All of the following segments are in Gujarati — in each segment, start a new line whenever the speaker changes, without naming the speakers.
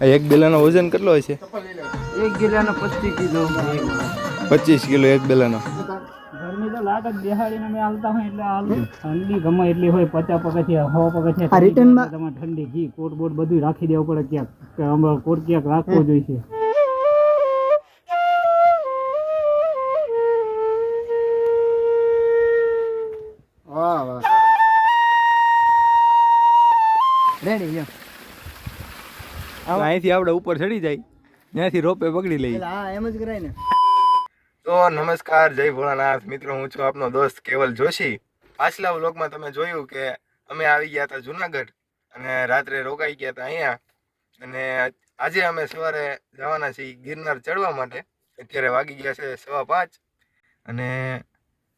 એક બેલાનો વજન કેટલો હોય છે?
એક ગિલાનો પચીસ કિલો.
પચીસ કિલો એક બેલાનો.
ગરમી તો લાગે જ બેહાડીને અમે હાલતા હોય એટલે હાલ. ઠંડી ગમે એટલી હોય પચાસ પગથિયા સો પગથિયા
રિટર્નમાં-
તમારે ઠંડી ઘી કોટ બોટ બધું રાખી દેવું પડે ક્યાંક. કે કોટ ક્યાંક રાખવો જોઈએ.
અહીંથી આપણે ઉપર ચડી જાય ત્યાંથી રોપે પકડી લઈએ.
હા એમ જ કરાય ને.
તો નમસ્કાર જય ભોળાનાથ. મિત્રો હું છું આપનો દોસ્ત કેવલ જોશી. પાછલા વ્લોગમાં તમે જોયું કે અમે આવી ગયા હતા જુનાગઢ અને રાત્રે રોકાઈ ગયા હતા અહીંયા. અને આજે અમે સવારે જવાના છીએ ગિરનાર ચડવા માટે. અત્યારે વાગી ગયા છે સવા પાંચ. અને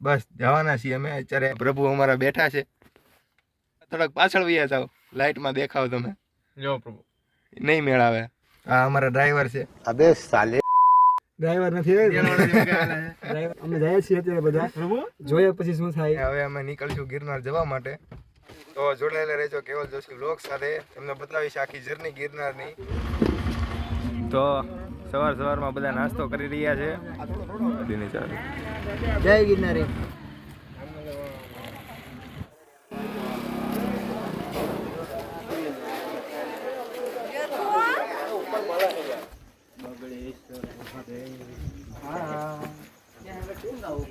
બસ જવાના છીએ અમે. અત્યારે પ્રભુ અમારા બેઠા છે. થોડાક પાછળ વયા જાઓ. લાઇટમાં દેખાવ તમે.
જો પ્રભુ.
નહીં મેળાવે. આ અમારા ડ્રાઈવર છે.
ડ્રાઈવર નથી ડ્રાઈવર અમે જઈએ છીએ અત્યારે બધા. જોઈએ પછી શું થાય.
હવે અમે નીકળીશું ગિરનાર જવા માટે. તો જોડાયેલા રહેજો કેવલ જોશી વ્લોગ સાથે. તમને બતાવીશ આખી જર્ની ગિરનારની. તો સવાર સવારમાં બધા નાસ્તો કરી રહ્યા છે.
જય ગિરનારી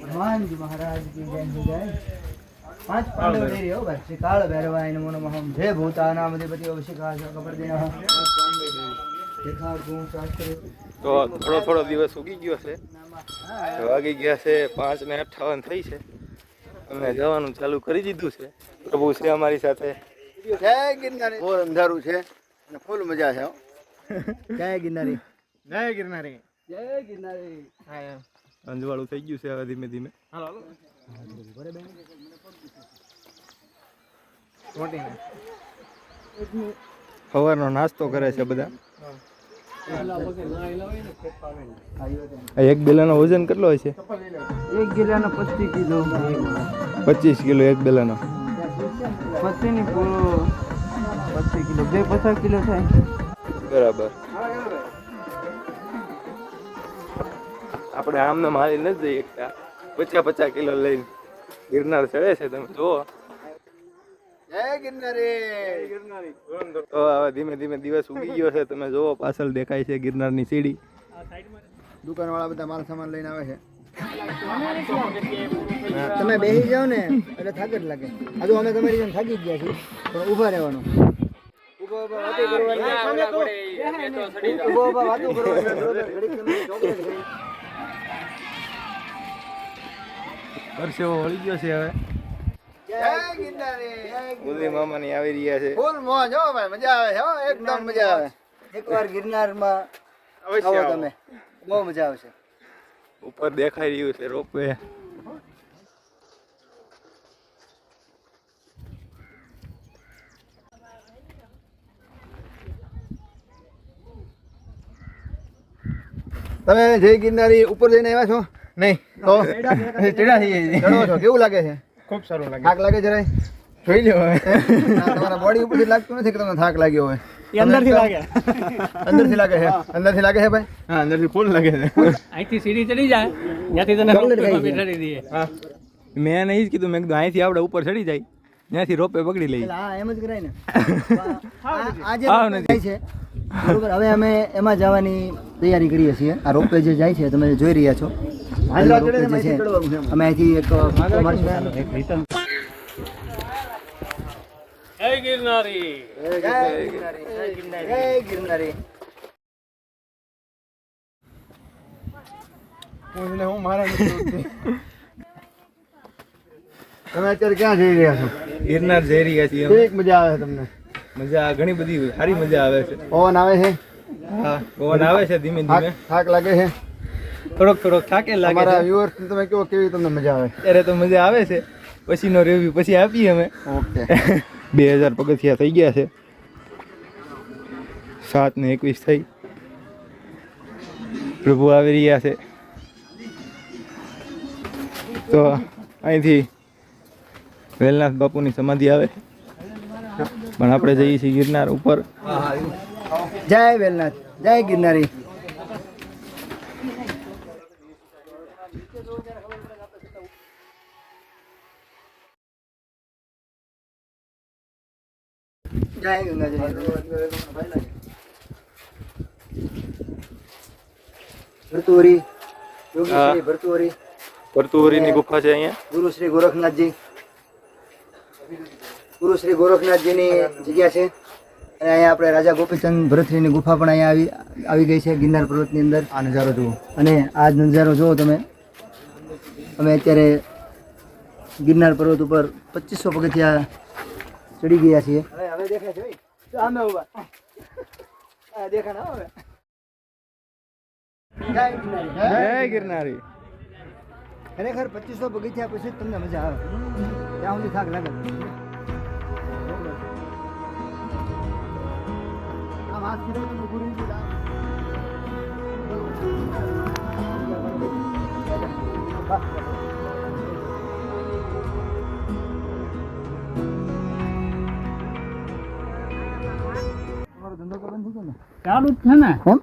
હનુમાનજી મહારાજ કી જય હો જય પાંચ પાંડવ ભાઈ ભૈરવાય નમો નમઃ જય અવશિકા
તો થોડો થોડો દિવસ ઉગી ગયો છે. વાગી ગયા છે પાંચ ને અઠાવન થઈ છે. અમે જવાનું ચાલુ કરી દીધું છે. પ્રભુ છે અમારી સાથે.
જય ગિરનારી ફૂલ અંધારું છે અને ફૂલ મજા છે જય ગિરનારી.
જય ગિરનારી.
જય ગિરનારી.
અંજવાળું થઈ ગયું છે હવે ધીમે ધીમે. સવારનો નાસ્તો કરે છે બધા. આ એક બેલાનો વજન કેટલો હોય છે?
એક ગિલાનો પચીસ કિલો.
પચીસ કિલો એક બેલાનો.
પચીસની પૂરો પચીસ કિલો. બે પચાસ કિલો થાય.
બરાબર. આપણે આમને મારી નથી જઈ શકતા પચાસ પચાસ કિલો લઈને ગિરનાર ચડે છે તમે જુઓ. તો હવે ધીમે ધીમે દિવસ ઉગી ગયો છે. તમે જુઓ પાછળ દેખાય છે ગિરનારની સીડી.
દુકાન વાળા બધા માલ સામાન લઈને આવે છે. તમે બેસી જાઓ ને એટલે થાક જ લાગે. હજુ અમે તમારી જેમ થાકી જ ગયા છીએ પણ ઊભા રહેવાનું. ઊભા ઊભા વાતો કરવાની
પરસેવો વળી ગયો છે હવે.
જય ગિરનારી જય
મામાની આવી રહ્યા છે.
ફૂલ મોજ હો ભાઈ મજા આવે હો એકદમ મજા આવે. એકવાર ગિરનારમાં આવો. તમે. બહુ મજા આવશે.
ઉપર દેખાઈ રહ્યું છે રોપવે.
તમે જય ગિરનારી ઉપર જઈને આવ્યા છો?
નહીં.
તો
ટેડા થઈ
ચડો છો કેવું લાગે છે?
ખૂબ સારું લાગે.
થાક લાગે જરાય?
જોઈ લ્યો
તમારા બોડી ઉપરથી લાગતું નથી કે તમને થાક લાગ્યો હોય.
અંદરથી લાગે.
અંદરથી લાગે છે? અંદરથી લાગે છે ભાઈ?
હા અંદરથી ફૂલ લાગે છે.
અહીંથી સીડી ચડી જાય ત્યાંથી તને રોપવેમાં
ગયા.
દઈએ.
હા.
મેં નહીં જ કીધું મેં કીધું અહીંથી આપણે ઉપર ચડી જાય ત્યાંથી રોપે પકડી લઈએ.
હા એમ જ કરાય ને. આજે. જાય છે બરોબર હવે અમે એમાં જવાની તૈયારી કરીએ છીએ. આ રોપવે જે જાય છે તમે જોઈ રહ્યા છે અમે અહીંથી એક તમે અત્યારે ક્યાં જઈ રહ્યા છો?
ગિરનાર જઈ રહ્યા છીએ.
મજા આવે તમને?
મજા ઘણી બધી સારી મજા આવે છે.
પવન આવે છે?
હા પવન આવે છે ધીમે ધીમે.
થાક લાગે છે?
થોડોક થોડોક થાકે લાગે
અમારા વ્યુઅર્સ તમે કેવો કેવી તમને મજા આવે?
ત્યારે તો મજા આવે છે. પછીનો રિવ્યુ પછી આપીએ અમે.
ઓકે.
બે હજાર પગથિયા થઈ ગયા છે. સાત ને એકવીસ થઈ. પ્રભુ આવી રહ્યા છે. તો અહીંથી વેલનાથ બાપુની સમાધિ આવે પણ આપણે જઈએ છીએ ગિરનાર ઉપર.
જય વેલનાથ. જય ગિરનારી. ભરતુરી ભરતુરી
ગુફા છે અહીંયા?
ગુરુ શ્રી ગોરખનાથજી. ગુરુ શ્રી ગોરખનાથજીની જગ્યા છે. અને અહીંયા આપણે રાજા ગોપીચંદ ભરતરીની ગુફા પણ અહીંયા આવી આવી ગઈ છે ગિરનાર પર્વતની અંદર. આ નજારો જુઓ. અને આ નજારો જુઓ તમે. અમે અત્યારે ગિરનાર પર્વત ઉપર પચીસો પગથિયા ચડી ગયા છીએ. હવે હવે દેખાય છે સામે ઊભા. દેખા ના હવે. જય ગિરનારી.
જય ગિરનારી.
ખરેખર પચીસો બગીચા પછી તમને મજા આવે. ત્યાં સુધી થાક લાગે. આમ હાથ ફેરવો ધંધો કરવાનો થઈ ને
ચાલુ જ છે ને?
એમ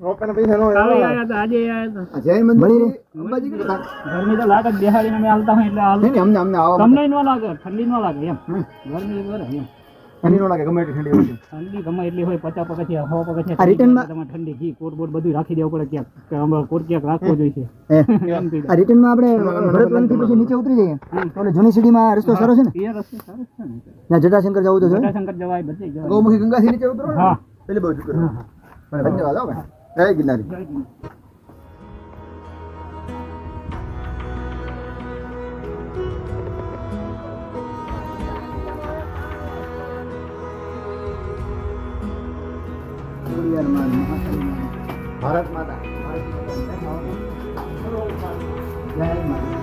રોકાના પૈસા નો
કાલે હતા આજે આયા હતા.
આ મંદિર. અંબાજી
ગરમી તો લાગે બિહારી અમે હાલતા હોય એટલે હાલ
અમને અમને આવા
તમને ન લાગે ઠંડી ન લાગે એમ. ગરમી એમ.
ઠંડી નો લાગે ગમે એટલી ઠંડી હોય
ઠંડી ગમે એટલી હોય પચાસ પગથિયા સો
આ
પગથિયા
return માં-
તમારે ઠંડી ઘી કોટ બોટ બધું રાખી દેવું પડે ક્યાંક કોટ ક્યાંક રાખવો જોઈએ.
આ રિટર્નમાં આપણે ભરતવનથી પછી નીચે ઉતરી જઈએ. તો ઓલી જૂની સીડીમાં રસ્તો સારો છે ને?
એ રસ્તો સારો છે ને.
ત્યાં જટાશંકર જવું તો છે
જટાશંકર જવાય બધે જવાય.
ગૌમુખી ગંગાથી નીચે ઉતરો
હા.
પેલી બાજુ કરો. ધન્યવાદ હો ભાઈ. જય ગિરનારી.
ખોડિયારમાં, મહાકાળીમાં. ભારત માતા જય માતા.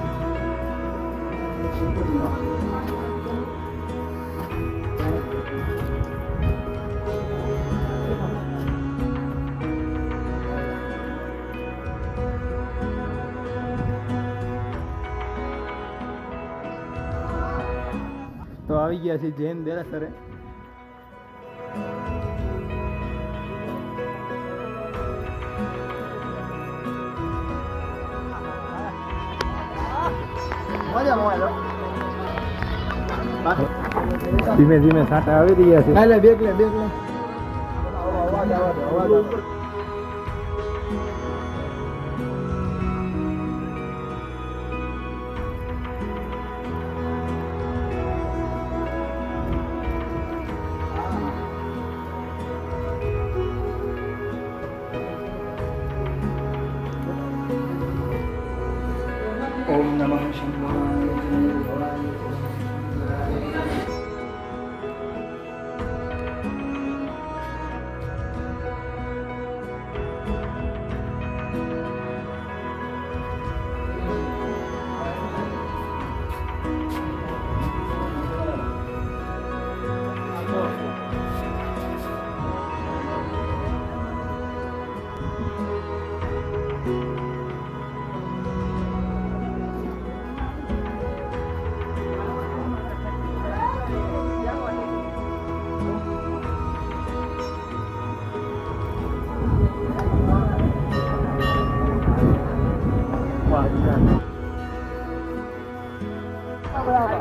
તો આવી ગયા છે જૈન દેરાસરે ધીમે ધીમે સાટા આવી રહ્યા છે.
બેગ લે બેગ લે.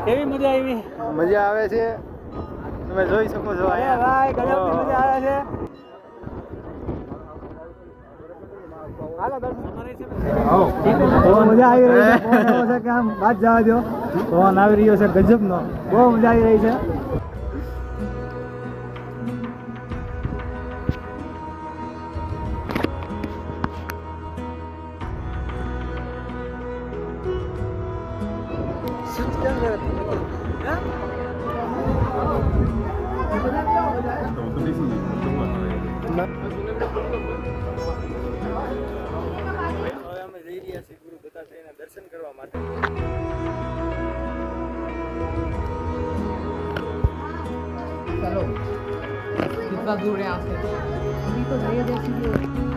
કેવી મજા આવી?
મજા આવે છે. તમે જોઈ શકો છો અહીંયા.
મજા આવે છે.
મજા આવી રહી છે. કે આમ વાત જવા દો ફોન આવી રહ્યો છે ગજબનો. બહુ મજા આવી રહી છે.
હવે અમે જઈ રહ્યા છીએ ગુરુ દત્તાત્રેયના દર્શન કરવા માટે
कितना दूर है यहाँ से अभी तो धीरे धीरे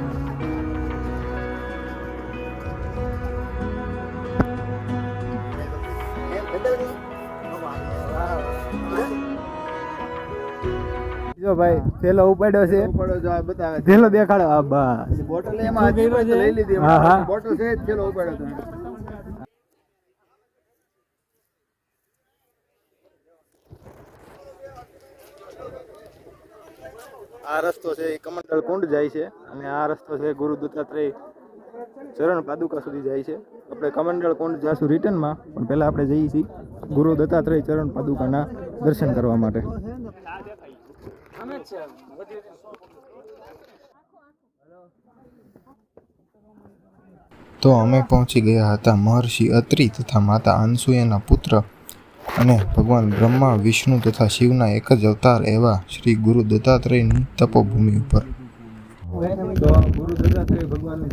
જો ભાઈ થેલો ઉપાડ્યો છે.
ઉપાડો જો આ બતાવે
થેલો દેખાડો. આ બસ
બોટલ એમાં લઈ લીધી.
હા, હા.
બોટલ છે થેલો ઉપાડ્યો તમે
આ રસ્તો છે એ કમંડળ કુંડ જાય છે. અને આ રસ્તો છે ગુરુ દત્તાત્રેય ચરણ પાદુકા સુધી જાય છે. આપણે કમંડળ કુંડ જાશું રિટર્નમાં પણ પહેલાં આપણે જઈએ છીએ ગુરુ દત્તાત્રેય ચરણ પાદુકાના દર્શન કરવા માટે.
તો અમે પહોંચી ગયા હતા મહર્ષિ અત્રિ તથા માતા અનસુયાના પુત્ર અને ભગવાન બ્રહ્મા વિષ્ણુ તથા શિવના એક જ અવતાર એવા શ્રી ગુરુ દત્તાત્રેયની તપોભૂમિ ઉપર.
ગુરુ દત્તાત્રેય ભગવાનની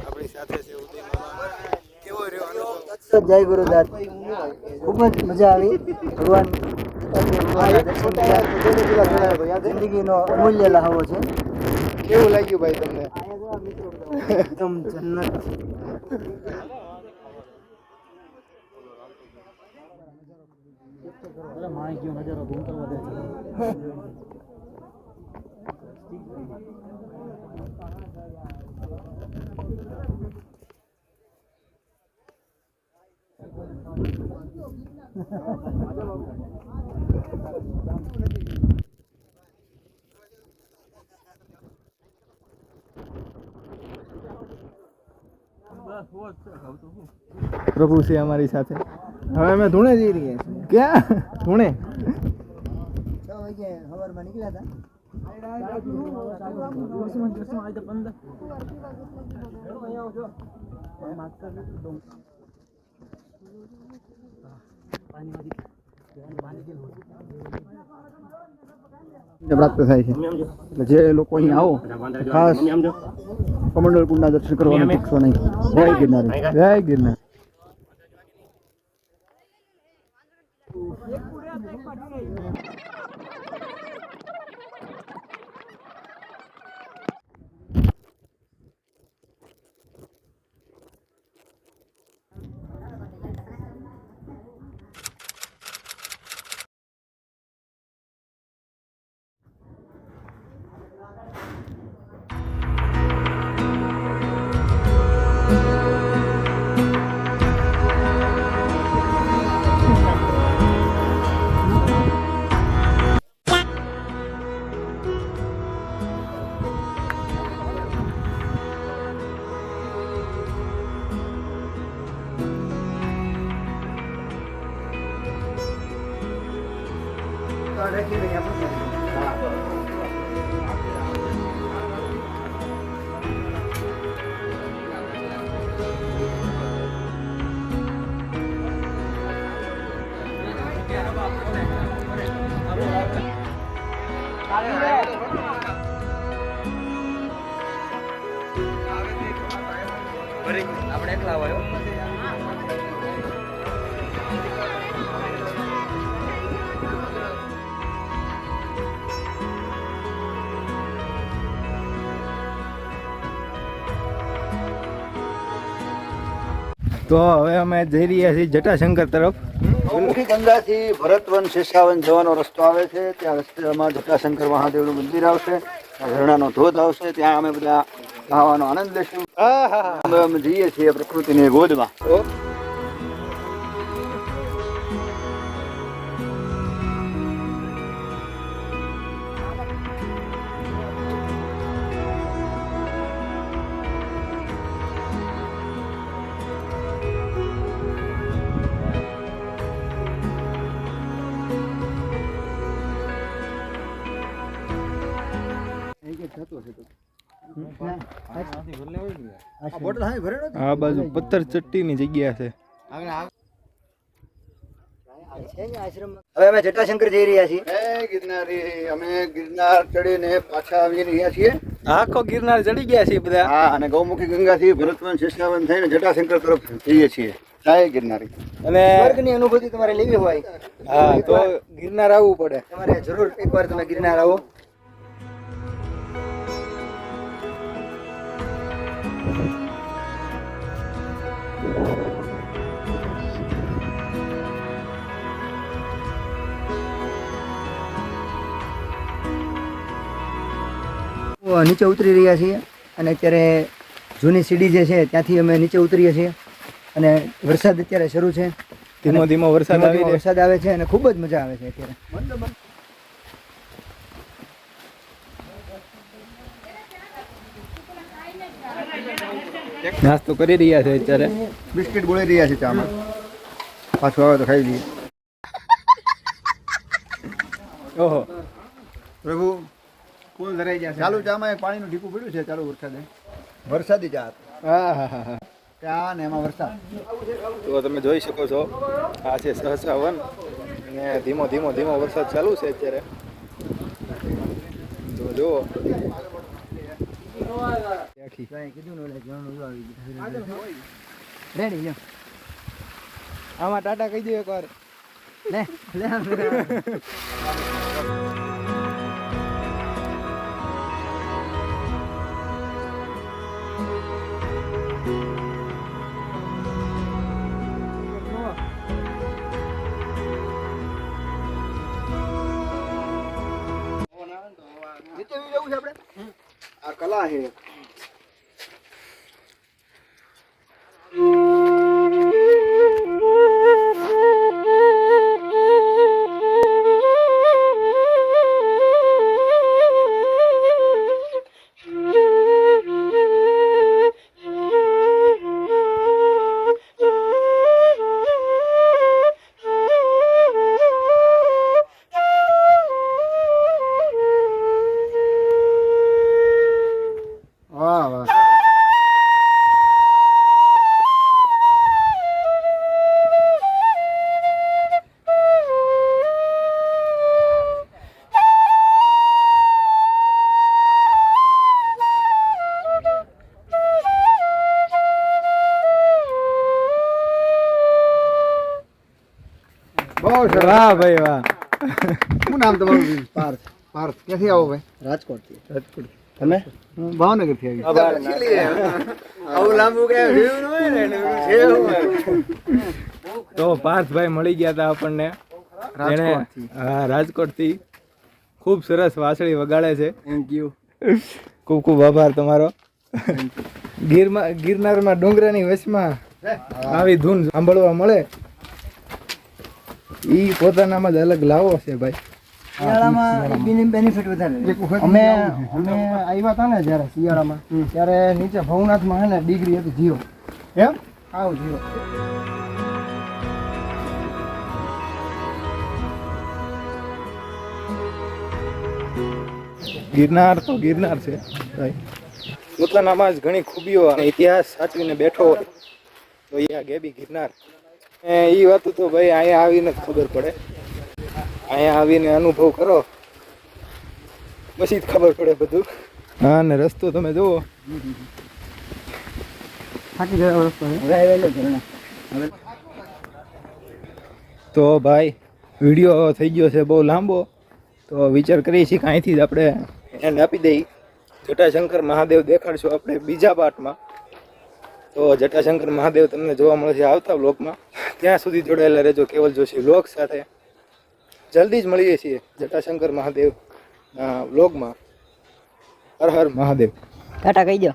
આપણી સાથે છે ઉદય કેવો રહ્યો
જય ગુરુદાસ ખૂબ જ મજા આવી. ભગવાન જિંદગીનો અમૂલ્ય લહાવો છે.
કેવું લાગ્યું ભાઈ તમને?
એકદમ જન્નત.
પ્રભુ છે અમારી સાથે
હવે અમે ધૂણે જઈ રહ્યા છીએ.
ક્યાં ધૂણે.
છ વાગે સવારમાં નીકળ્યા હતા પ્રાપ્ત થાય છે. એટલે જે લોકો અહીં આવો ખાસ કમંડળ કુંડના દર્શન કરવાનું ચૂકશો નહીં. જય ગિરનારી.
જય ગિરનાર. Obrigado. તો હવે અમે જઈ રહ્યા છીએ જટાશંકર તરફ.
ગંગાથી ભરતવન શેષાવન જવાનો રસ્તો આવે છે. ત્યાં રસ્તામાં જટાશંકર મહાદેવનું મંદિર આવશે. ઝરણાનો ધોધ આવશે. ત્યાં અમે બધા ખાવાનો આનંદ લેશું. અમે અમે જઈએ છીએ પ્રકૃતિની ગોદમાં.
આ બાજુ પથ્થર ચટ્ટીની જગ્યા છે.
હવે અમે જટાશંકર જઈ રહ્યા છીએ. ગિરનારી અમે ગિરનાર ચડીને પાછા આવી રહ્યા છીએ.
આખો ગિરનાર ચડી ગયા છીએ બધા.
હા અને ગૌમુખી ગંગાથી ભરતવન શેષાવન થઈને જટાશંકર તરફ જઈએ છીએ. જય ગિરનારી.
અને
સ્વર્ગની અનુભૂતિ તમારે લેવી હોય.
હા તો ગિરનાર આવવું પડે.
તમારે જરૂર એકવાર તમે ગિરનાર આવો.
નીચે ઉતરી રહ્યા છીએ અને અત્યારે જૂની સીડી જે છે ત્યાંથી અમે નીચે ઉતરીએ છીએ અને વરસાદ અત્યારે શરૂ છે.
ધીમો ધીમો વરસાદ આવી
વરસાદ આવે છે અને ખૂબ જ મજા આવે છે અત્યારે.
નાસ્તો કરી રહ્યા છે અત્યારે.
બિસ્કિટ બોળી રહ્યા છે ચામાં. પાછું આવે તો ખાઈ લઈએ.
ઓહો.
પ્રભુ ફૂલ ધરાઈ ગયા ચાલુ ચામાં એક પાણીનું ઢીકું પડ્યું છે ચાલુ વરસાદે. વરસાદી જાત
હા હા હા હા.
ચા ને એમાં વરસાદ.
તો તમે જોઈ શકો છો આ છે સહસા વન અને ધીમો ધીમો ધીમો વરસાદ ચાલુ છે અત્યારે. તો જુઓ.
કીધું ને ઓલા જવાનું જો આવી ગયું. રેડી
આમાં ટાટા કહી દો એકવાર.
લે લે. આ વાહ
ભાઈ વાહ
શું નામ તમારું પાર્થ. પાર્થ ક્યાંથી આવો ભાઈ? રાજકોટથી. રાજકોટ તમે? હું ભાવનગરથી આવી. આવું લાંબુ કે
તો પાર્થભાઈ મળી ગયા હતા આપણને. જેણે હા રાજકોટથી ખૂબ સરસ વાંસળી વગાડે છે.
થેન્ક યુ
ખૂબ ખૂબ આભાર તમારો. ગીરમાં ગિરનારમાં ડુંગરાની વચમાં આવી ધૂન સાંભળવા મળે. ઈ પોતાનામાં જ અલગ લાવો છે ભાઈ.
શિયાળામાં બેનિફિટ વધારે
અમે અમે આવ્યા હતા ને જ્યારે શિયાળામાં ત્યારે નીચે ભવનાથમાં હે ને ડિગ્રી હતી જીરો
એમ?
આવ જીરો
ગિરનાર તો ગિરનાર છે ભાઈ. પોતાનામાં જ ઘણી ખૂબીઓ અને ઇતિહાસ સાચવીને બેઠો હોય. તો ગેબી ગિરનાર. એ વાત તો ભાઈ અહીંયા આવીને જ ખબર પડે. અહીંયા આવીને અનુભવ કરો. પછી જ ખબર પડે બધું. હા ને રસ્તો તમે જુઓ. તો ભાઈ વીડિયો થઈ ગયો છે બહુ લાંબો. તો વિચાર કરીએ છીએ કાંઈથી અહીંથી જ આપણે એન્ડ આપી દઈ જટાશંકર મહાદેવ દેખાડશું આપણે બીજા પાર્ટમાં તો જટાશંકર મહાદેવ તમને જોવા મળશે આવતા બ્લોગમાં ત્યાં સુધી જોડાયેલા રહેજો, કેવલ જોશી વ્લોગ સાથે. જલ્દી જ મળીએ છીએ જટાશંકર મહાદેવ બ્લોગમાં હર હર મહાદેવ.
ટાટા કહી દો